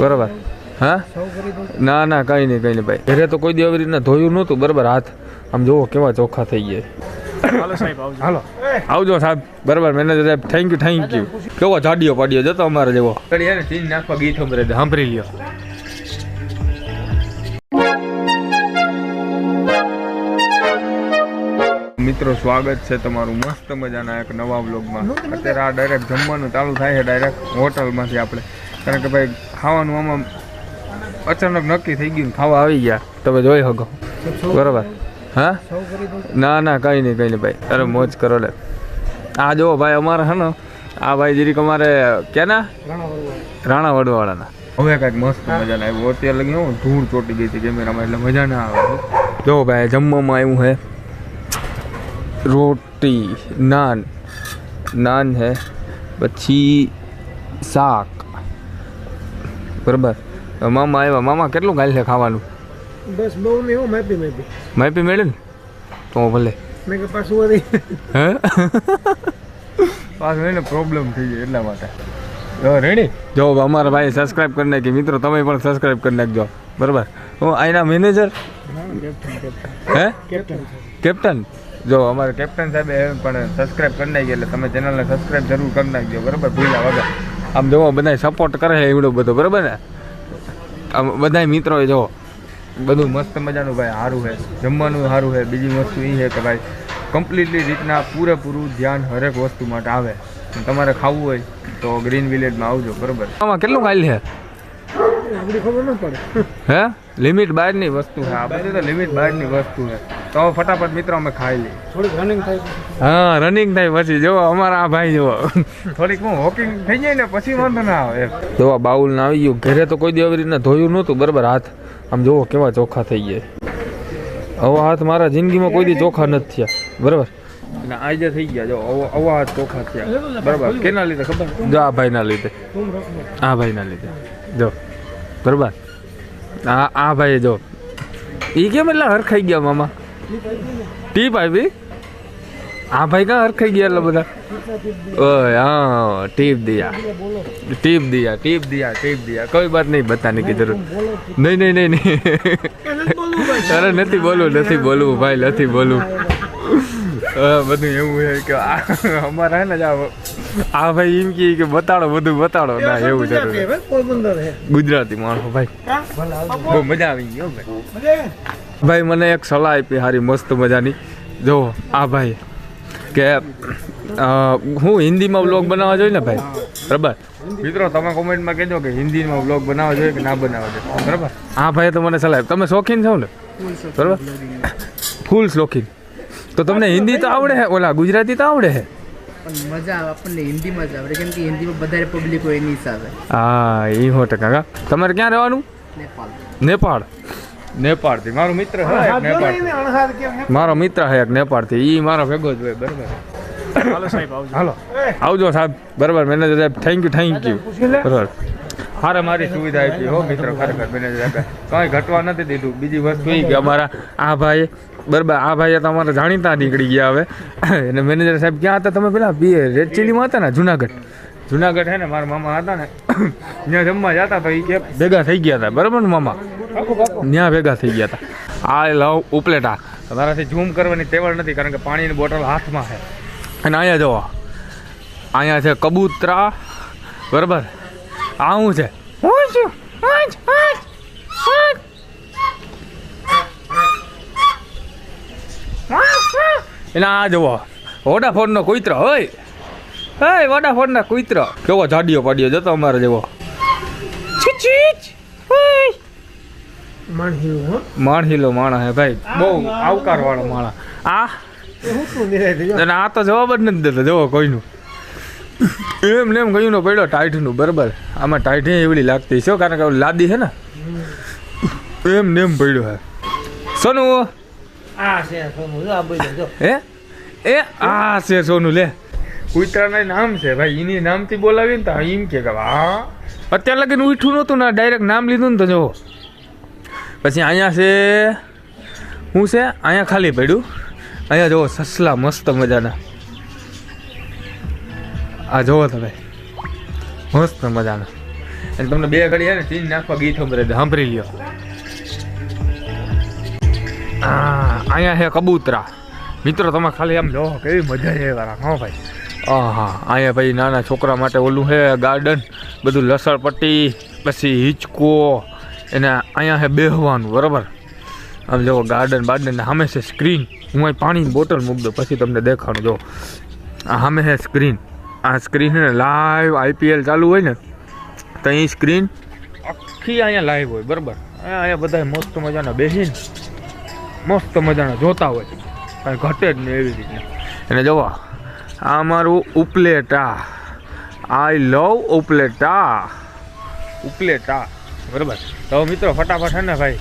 બરાબર. હા? ના ના કંઈ નહીં કંઈ નહીં ભાઈ. ઘરે તો કોઈ દી આવી રીતના ધોયું નહોતું બરાબર હાથ. આમ જોવો કેવા ચોખ્ખા થઈ ગયા. હાલો સાહેબ આવજો. હાલો. આવજો સાહેબ. બરાબર મેનેજર સાહેબ થેન્ક યુ થેન્ક યુ કેવો જાડિયો પાડીયો જતો અમારે જેવો. ચીન નાખવા ગીત સાંભળે સાંભળી લ્યો. મિત્રો સ્વાગત છે તમારું મસ્ત મજાના એક નવા વ્લોગમાં અત્યારે આ ડાયરેક્ટ જમવાનું ચાલુ થાય છે ડાયરેક્ટ હોટલમાંથી આપણે. કારણ કે ભાઈ ખાવાનું આમાં અચાનક નક્કી થઈ ગયું ખાવા આવી ગયા. તમે જોઈ શકો. બરાબર. હા? ના ના કંઈ નહીં કંઈ નહીં ભાઈ. અરે મોજ કરો લે. આ જો ભાઈ અમારે હે ને? આ ભાઈ જરીક અમારે ક્યાંના રાણા વડવાળાના. હવે કાંઈક મસ્ત મજા ના આવ્યું અત્યારે લગી હું ધૂળ ચોટી ગઈ હતી કેમેરામાં એટલે મજા ના આવે. જો ભાઈ જમવામાં આવ્યું છે રોટી નાન. નાન છે પછી શાક. બરાબર. મામા આવ્યા. મામા કેટલું ગાલ છે ખાવાનું? બસ બહુ નહીં હો મેપી મેપી. માહિતી મેળ્યું ને? તો ભલે. મેં કે પાછું વળી. હે? પાછું એને પ્રોબ્લેમ થઈ જાય એટલા માટે. રેણી રેડી? જો અમારા ભાઈ સબસ્ક્રાઇબ કરી નાખી. મિત્રો તમે પણ સબસ્ક્રાઇબ કરી નાખજો. બરાબર. હું અહીંના મેનેજર હે કેપ્ટન કેપ્ટન જો અમારે કેપ્ટન સાહેબે પણ સબસ્ક્રાઇબ કરી નાખી એટલે તમે ચેનલને સબસ્ક્રાઇબ જરૂર કરી નાખજો. બરાબર? ભૂલ્યા વગર. આમ જોવો બધા સપોર્ટ કરે છે એવડો બધો બરાબર ને? આમ બધા મિત્રો જો બધું મસ્ત મજાનું ભાઈ સારું છે. જમવાનું સારું છે. બીજી વસ્તુ એ છે કે ભાઈ કમ્પ્લીટલી રીતના પૂરેપૂરું ધ્યાન હરેક વસ્તુ માટે આવે. તમારે ખાવું હોય તો ગ્રીન વિલેજમાં આવજો બરાબર. આમાં કેટલું ખાઈ છે? ખબર ન પડે. હે? લિમિટ બહારની વસ્તુ છે. આ બધી તો લિમિટ બહારની વસ્તુ છે. તો ફટાફટ મિત્રો અમે ખાઈ લઈએ. થોડીક રનિંગ થાય હા રનિંગ થાય પછી. જો અમારા આ ભાઈ જુઓ. થોડીક હું વોકિંગ થઈ જાય ને પછી વાંધો ના આવે જો આ બાઉલ ના આવી ગયું. ઘરે તો કોઈ દી આવી રીતના ધોયું નહોતું બરાબર હાથ. આમ જોવો કેવા ચોખ્ખા થઈ ગયા. આવા હાથ મારા જિંદગીમાં કોઈ દી ચોખ્ખા નથી થયા. બરાબર? અને આજે થઈ ગયા જો આવા આવા હાથ ચોખ્ખા થયા. બરાબર. કેના લીધે ખબર? જો આ ભાઈના લીધે. આ ભાઈના લીધે. જો. બરાબર? આ આ ભાઈ જો. એ કેમ એટલા હરખાઈ ગયા મામા? ટીપ આવી હા ભાઈ કાં હરખાઈ ગયા એટલે બધા? ઓય હા ટીપ દિયા. ટીપ દિયા ટીપ દિયા ટીપ દિયા. કોઈ બાત નહીં બતાને કી જરૂર. નહીં નહીં નહીં નહીં. અરે નથી બોલવું નથી બોલવું ભાઈ નથી બોલવું. બધું એવું છે કે અમારા હે ને જ આ ભાઈ એમ કહે કે બતાડો બધું બતાડો. ના એવું જરૂર. ગુજરાતી માણસો ભાઈ. બહુ મજા આવી ગઈ ભાઈ. ભાઈ મને એક સલાહ આપી સારી મસ્ત મજાની. જો આ ભાઈ કે હું હિન્દીમાં વ્લોગ બનાવવા જોઈએ ને ભાઈ? બરાબર? મિત્રો તમે કોમેન્ટમાં કહેજો કે હિન્દીમાં વ્લોગ બનાવવા જોઈએ કે ના બનાવવા જોઈએ. બરાબર? હા ભાઈ તો મને સલાહ તમે શોખીન છો ને? બરાબર? ફૂલ શોખીન. તો તમને હિન્દી તો આવડે છે ઓલા ગુજરાતી તો આવડે છે પણ મજા આવે આપણને હિન્દીમાં જ આવડે. કેમ કે હિન્દીમાં વધારે પબ્લિક હોય એની હિસાબે. હા એ હો ટકા કા. તમારે ક્યાં રહેવાનું? નેપાળ. નેપાળ. નેપાળથી. મારો મિત્ર છે નેપાળ? મારો મિત્ર છે એક નેપાળથી. ઈ મારો ભેગો જ હોય બરાબર. હાલો સાહેબ આવજો. હાલો. આવજો સાહેબ. બરાબર મેનેજર સાહેબ થેન્ક યુ થેન્ક યુ બરાબર. હારે મારી સુવિધા આપી હો મિત્ર ખરેખર મેનેજર સાહેબ. કાંઈ ઘટવા નથી દીધું. બીજી વસ્તુ એ કે અમારા આ ભાઈ બરાબર આ ભાઈ તો અમારા જાણીતા નીકળી ગયા હવે. અને મેનેજર સાહેબ ક્યાં હતા? તમે પેલા બી રેડ ચીલીમાં હતા ને? જુનાગઢ. જુનાગઢ છે ને મારા મામા હતા ને. ત્યાં જમવા જતા તો એ કે ભેગા થઈ ગયા હતા. બરાબર ને મામા? ત્યાં ભેગા. થઈ ગયા હતા આ લવ ઉપલેટા. તમારાથી ઝૂમ કરવાની તેવડ નથી કારણ કે પાણીની બોટલ હાથમાં છે. અને અહીંયા જુઓ. અહીંયા છે કબૂતરા. બરાબર? આ શું છે? હું છું હું છું, હું છું, હું છું. એના આ જુઓ. વોડાફોનનો કુતરો હોય હે વોડાફોનના કુતરો. કેવો જાડિયો પાડ્યો જતો અમારે જેવો છીચ, છીચ. હોય. માણ્યું હો માણહીલો માણસ હે ભાઈ. બહુ આવકાર વાળો આ? થઈ અને આ તો જવાબ જ નથી દેતો. જોવો કોઈનું. એમ ને એમ કયું નો પડ્યો ટાઈટનું બરાબર. આમાં ટાઈટ એવડી લાગતી છે કારણ કે લાદી છે ને. એમ ને એમ પડ્યો હે. સોનું? આ છે સોનું જો આ હે? એ? આ છે સોનું લે. કુતરાના નામ છે ભાઈ. એની નામથી બોલાવીને તો એમ કે હા. અત્યાર લગીને ઉઠ્યું નહોતું ને ડાયરેક્ટ નામ લીધું ને તો જો પછી અહીંયા છે શું છે, અહીંયા ખાલી પડ્યું. અહીંયા જુઓ, સસલા મસ્ત મજાના. આ જુઓ તમે, મસ્ત મજાના. અને તમને બે ઘડી છે ને, ચીન નાખવા ગીત સાંભળે સાંભળી લ્યો. અહીંયા છે કબૂતરા. મિત્રો, તમે ખાલી આમ જોવો, કેવી મજા છે વાળા હો ભાઈ. હા હા અહીંયા ભાઈ નાના છોકરા માટે ઓલું છે ગાર્ડન બધું લસણપટ્ટી, પછી હિંચકો એને અહીંયા છે બેહવાનું, બરાબર? આમ જો ગાર્ડન બાર્ડન સામે સ્ક્રીન હું અહીં પાણીની બોટલ મૂક દઉં, પછી તમને દેખાડું જો આ સામે સ્ક્રીન આ સ્ક્રીન છે લાઈવ આઈપીએલ ચાલુ હોય ને, તો અહીં સ્ક્રીન આખી અહીંયા લાઈવ હોય, બરાબર? અહીંયા બધા મસ્ત મજાના બેસીને, મસ્ત મજાના જોતા હોય. કાંઈ ઘટે જ નહીં એવી રીતના અને જોવા, આ મારું Upleta. I love Upleta. Upleta. બરાબર? તો હવે મિત્રો ફટાફટ હે ને ભાઈ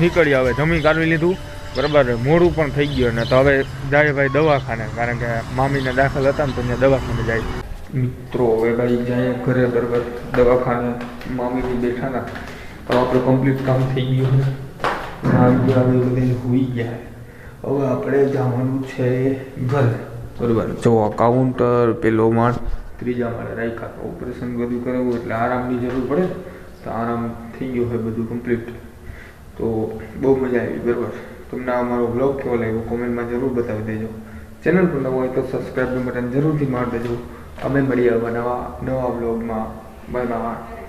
નીકળી હવે. જમી કાઢવી લીધું. બરાબર? મોડું પણ થઈ ગયું ને તો હવે જાય ભાઈ દવાખાને કારણ કે મામીને દાખલ હતા ને તો ત્યાં દવાખાને જાય. મિત્રો હવે ભાઈ જાય ઘરે બરાબર? દવાખાને મામીની બેઠાના. તો આપણે કમ્પ્લીટ કામ થઈ ગયું છે. આવી આવી બધી હોઈ ગયા. હવે આપણે જવાનું છે ઘરે. બરાબર. જો કાઉન્ટર પેલો માળ ત્રીજા માળે રાખ્યા. ઓપરેશન બધું કરાવવું એટલે આરામની જરૂર પડે. તો આરામ થઈ ગયો હોય બધું કમ્પ્લીટ તો બહુ મજા આવી બરાબર. તમને આ મારો બ્લોગ કેવો લાગ્યો કોમેન્ટમાં જરૂર બતાવી દેજો. ચેનલ પર નવો હોય તો સબસ્ક્રાઈબનું બટન જરૂરથી મારી દેજો. અમે મળીએ નવા નવા બ્લોગમાં બાય બાય